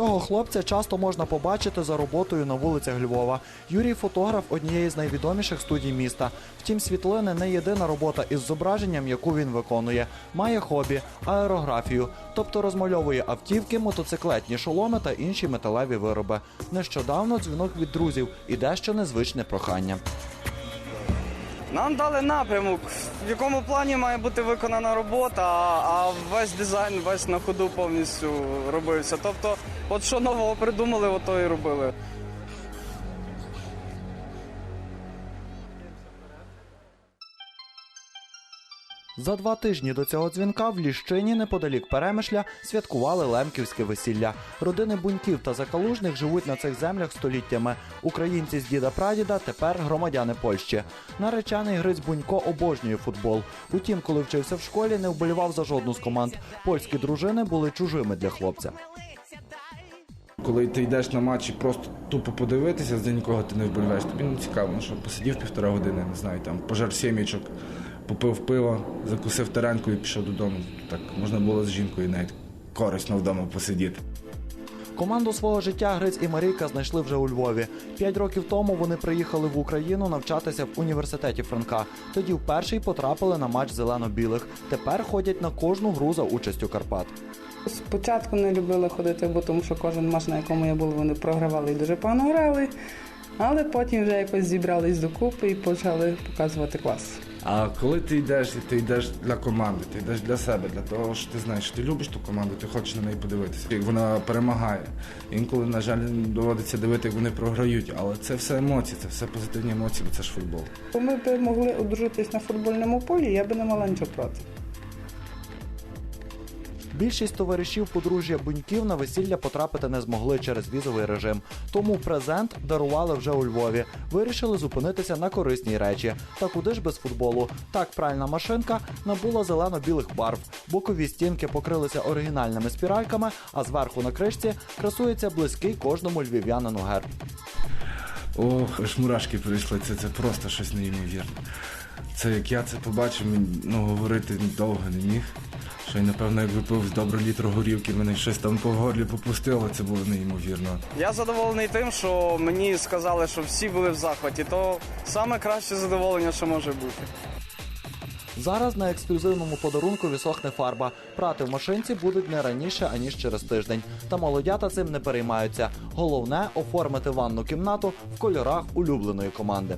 Цього хлопця часто можна побачити за роботою на вулицях Львова. Юрій фотограф однієї з найвідоміших студій міста. Втім, світлини не єдина робота із зображенням, яку він виконує. Має хобі аерографію, тобто розмальовує автівки, мотоциклетні шоломи та інші металеві вироби. Нещодавно дзвінок від друзів і дещо незвичне прохання. Нам дали напрямок, в якому плані має бути виконана робота, а весь дизайн весь на ходу повністю робився. Тобто, от що нового придумали, ото і робили. За два тижні до цього дзвінка в Ліщині, неподалік Перемишля, святкували лемківське весілля. Родини буньків та закалужних живуть на цих землях століттями. Українці з діда прадіда тепер громадяни Польщі. Наречений Гриць Бунько обожнює футбол. Утім, коли вчився в школі, не вболівав за жодну з команд. Польські дружини були чужими для хлопця. Коли ти йдеш на матч і просто тупо подивитися, за нікого ти не вболіваєш, тобі не цікаво, ну що посидів півтора години, не знаю, там пожар сім'ячок, попив пиво, закусив таранку і пішов додому. Так можна було з жінкою навіть корисно вдома посидіти. Команду свого життя Гриць і Марійка знайшли вже у Львові. П'ять років тому вони приїхали в Україну навчатися в університеті Франка. Тоді вперше й потрапили на матч зелено-білих. Тепер ходять на кожну гру за участю Карпат. Спочатку не любила ходити, бо тому що кожен матч, на якому я була, вони програвали і дуже погано грали. Але потім вже якось зібрались докупи і почали показувати клас. А коли ти йдеш, і ти йдеш для команди, ти йдеш для себе, для того, що ти знаєш, що ти любиш ту команду, ти хочеш на неї подивитися. Як вона перемагає. Інколи, на жаль, доводиться дивити, як вони програють, але це все емоції, це все позитивні емоції, бо це ж футбол. Бо ми б могли одружитись на футбольному полі, я би не мала нічого проти. Більшість товаришів подружжя буньків на весілля потрапити не змогли через візовий режим. Тому презент дарували вже у Львові. Вирішили зупинитися на корисній речі. Та куди ж без футболу? Так пральна машинка набула зелено-білих барв. Бокові стінки покрилися оригінальними спіральками, а зверху на кришці красується близький кожному львів'янину герб. Ох, аж мурашки прийшли, це, це просто щось неймовірне. Це як я це побачив, ну, говорити довго не міг. Що й, напевно, як випив з добру літру горівки, мене щось там по горлі попустило, це було неймовірно. Я задоволений тим, що мені сказали, що всі були в захваті. То саме краще задоволення, що може бути. Зараз на ексклюзивному подарунку висохне фарба. Прати в машинці будуть не раніше, аніж через тиждень. Та молодята цим не переймаються. Головне оформити ванну кімнату в кольорах улюбленої команди.